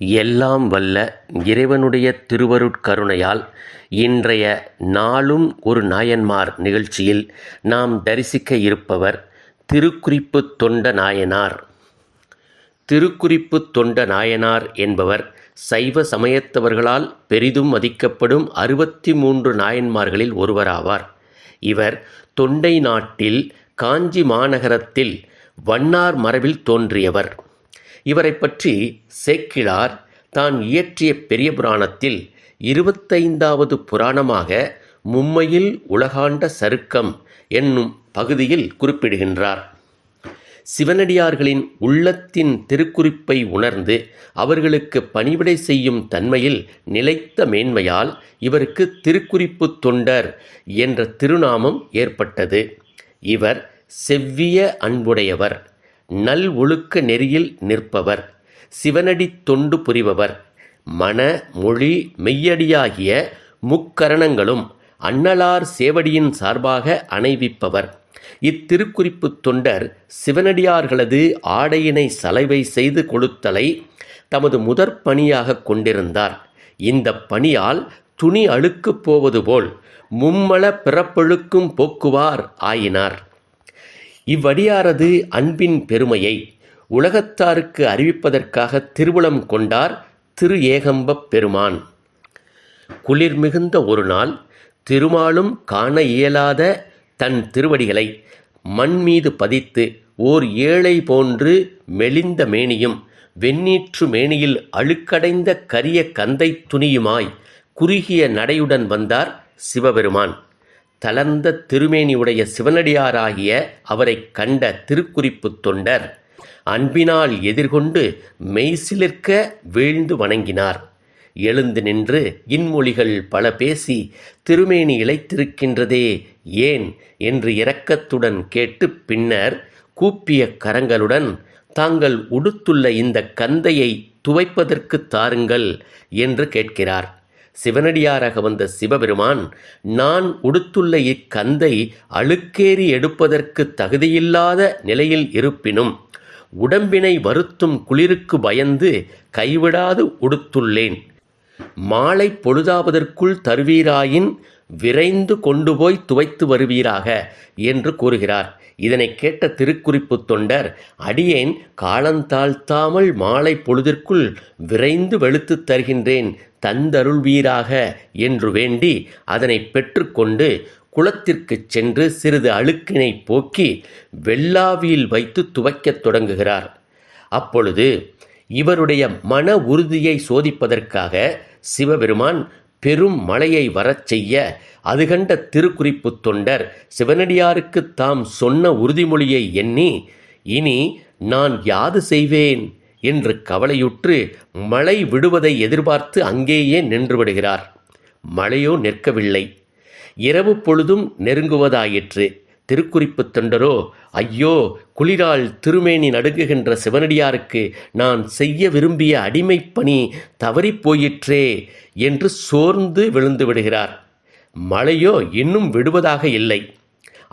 எல்லாம் வல்ல இறைவனுடைய திருவருட்கருணையால் இன்றைய நாளும் ஒரு நாயன்மார் நிகழ்ச்சியில் நாம் தரிசிக்க இருப்பவர் திருக்குறிப்பு தொண்ட நாயனார். திருக்குறிப்பு தொண்ட நாயனார் என்பவர் சைவ சமயத்தவர்களால் பெரிதும் மதிக்கப்படும் அறுபத்தி மூன்று நாயன்மார்களில் ஒருவராவார். இவர் தொண்டை நாட்டில் காஞ்சி மாநகரத்தில் வண்ணார் மரபில் தோன்றியவர். இவரை பற்றி சேக்கிழார் தான் இயற்றிய பெரிய புராணத்தில் இருபத்தைந்தாவது புராணமாக மும்மையில் உலகாண்ட சருக்கம் என்னும் பகுதியில் குறிப்பிடுகின்றார். சிவனடியார்களின் உள்ளத்தின் திருக்குறிப்பை உணர்ந்து அவர்களுக்கு பணிவிடை செய்யும் தன்மையில் நிலைத்த மேன்மையால் இவருக்கு திருக்குறிப்பு தொண்டர் என்ற திருநாமம் ஏற்பட்டது. இவர் செவ்விய அன்புடையவர். நல் ஒழுக்க நெறியில் நிற்பவர் சிவனடி தொண்டு புரிபவர் மன மொழி மெய்யடியாகிய முக்கரணங்களும் அன்னலார் சேவடியின் சார்பாக அணைவிப்பவர். இத்திருக்குறிப்பு தொண்டர் சிவனடியார்களது ஆடையினை சலவை செய்து கொளுத்தலை தமது முதற் பணியாக கொண்டிருந்தார். இந்த பணியால் துணி அழுக்குப் போவது போல் மும்மல பிறப்பழுக்கும் போக்குவார் ஆயினார். இவ்வடியாரது அன்பின் பெருமையை உலகத்தாருக்கு அறிவிப்பதற்காக திருவுளம் கொண்டார் திரு ஏகம்பப் பெருமான். குளிர் மிகுந்த ஒரு நாள் திருமாலும் காண இயலாத தன் திருவடிகளை மண் மீது பதித்து ஓர் ஏழை போன்று மெலிந்த மேனியும் வெண்ணீற்று மேனியில் அழுக்கடைந்த கரிய கந்தை துணியுமாய் குறுகிய நடையுடன் வந்தார் சிவபெருமான். தளர்ந்த திருமேனியுடைய சிவனடியாராகிய அவரைக் கண்ட திருக்குறிப்பு தொண்டர் அன்பினால் எதிர்கொண்டு மெய்சிலிர்க்க வீழ்ந்து வணங்கினார். எழுந்து நின்று இன்மொழிகள் பல பேசி திருமேனி இழைத்திருக்கின்றதே ஏன் என்று இரக்கத்துடன் கேட்டு பின்னர் கூப்பிய கரங்களுடன் தாங்கள் உடுத்துள்ள இந்த கந்தையை துவைப்பதற்கு தாருங்கள் என்று கேட்கிறார். சிவனடியாராக வந்த சிவபெருமான் நான் உடுத்துள்ள இக்கந்தை அழுக்கேறி எடுப்பதற்கு தகுதியில்லாத நிலையில் இருப்பினும் உடம்பினை வருத்தும் குளிருக்கு பயந்து கைவிடாது உடுத்துள்ளேன். மாலை பொழுதாவதற்குள் தருவீராயின் விரைந்து கொண்டு போய் துவைத்து வருவீராக என்று கூறுகிறார். இதனை கேட்ட திருக்குறிப்பு தொண்டர் அடியேன் காலந்தாழ்த்தாமல் மாலை பொழுதிற்குள் விரைந்து வெளுத்து தருகின்றேன் தந்தருள்வீராக என்று வேண்டி அதனை பெற்றுக்கொண்டு குளத்திற்குச் சென்று சிறிது அழுக்கினை போக்கி வெள்ளாவியில் வைத்து துவைக்கத் தொடங்குகிறார். அப்பொழுது இவருடைய மன உறுதியை சோதிப்பதற்காக சிவபெருமான் பெரும் மழையை வரச் செய்ய அது கண்ட திருக்குறிப்பு தொண்டர் சிவனடியாருக்கு தாம் சொன்ன உறுதிமொழியை எண்ணி இனி நான் யாது செய்வேன் என்று கவலையுற்று மழை விடுவதை எதிர்பார்த்து அங்கேயே நின்று விடுகிறார். மழையோ நிற்கவில்லை. இரவு பொழுதும் நெருங்குவதாயிற்று. திருக்குறிப்பு தொண்டரோ ஐயோ குளிரால் திருமேனி நடுங்குகின்ற சிவனடியாருக்கு நான் செய்ய விரும்பிய அடிமைப் பணி தவறிப் போயிற்றே என்று சோர்ந்து விழுந்து விடுகிறார். மழையோ இன்னும் விடுவதாக இல்லை.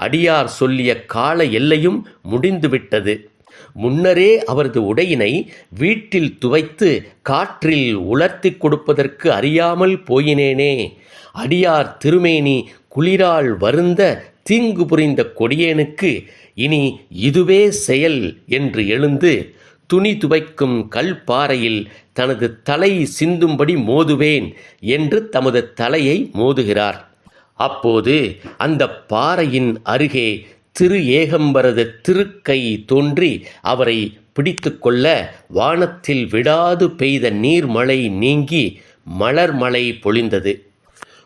அடியார் சொல்லிய கால எல்லையும் முடிந்துவிட்டது முன்னரே அவரது உடையினை வீட்டில் துவைத்து காற்றில் உலர்த்தி கொடுப்பதற்கு அறியாமல் போயினேனே. அடியார் திருமேனி குளிரால் வருந்த தீங்கு புரிந்த கொடியேனுக்கு இனி இதுவே செயல் என்று எழுந்து துணி துவைக்கும் கல்பாறையில் தனது தலை சிந்தும்படி மோதுவேன் என்று தமது தலையை மோதுகிறார். அப்போது அந்த பாறையின் அருகே திரு ஏகம்பரது திருக்கை தோன்றி அவரை பிடித்து கொள்ள வானத்தில் விடாது பெய்த நீர்மழை நீங்கி மலர் மழை பொழிந்தது.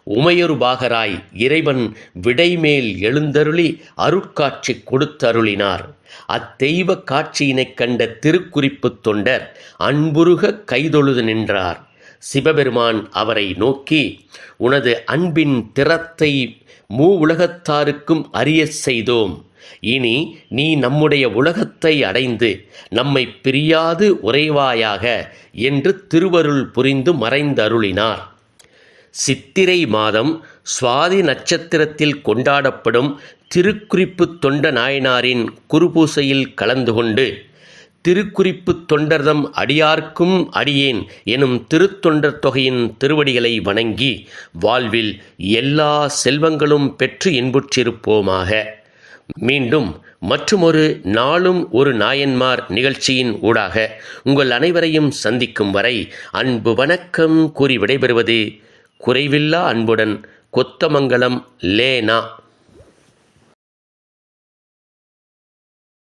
உமையொரு பாகராய் இறைவன் விடைமேல் எழுந்தருளி அருட்காட்சி கொடுத்தருளினார். அத்தெய்வ காட்சியினைக் கண்ட திருக்குறிப்புத் தொண்டர் அன்புருக கைதொழுது நின்றார். சிவபெருமான் அவரை நோக்கி உனது அன்பின் திறத்தை மூ உலகத்தாருக்கும் அறியச் செய்தோம். இனி நீ நம்முடைய உலகத்தை அடைந்து நம்மை பிரியாது உறைவாயாக என்று திருவருள் புரிந்து மறைந்தருளினார். சித்திரை மாதம் சுவாதி நட்சத்திரத்தில் கொண்டாடப்படும் திருக்குறிப்பு தொண்ட நாயனாரின் குருபூசையில் கலந்து கொண்டு திருக்குறிப்பு தொண்டர்தம் அடியார்க்கும் அடியேன் எனும் திருத்தொண்டர் தொகையின் திருவடிகளை வணங்கி வாழ்வில் எல்லா செல்வங்களும் பெற்று இன்புற்றிருப்போமாக. மீண்டும் மற்றுமொரு நாளும் ஒரு நாயன்மார் நிகழ்ச்சியின் ஊடாக உங்கள் அனைவரையும் சந்திக்கும் வரை அன்பு வணக்கம் கூறி விடைபெறுவது குறைவில்லா அன்புடன் கொத்தமங்கலம் லேனா.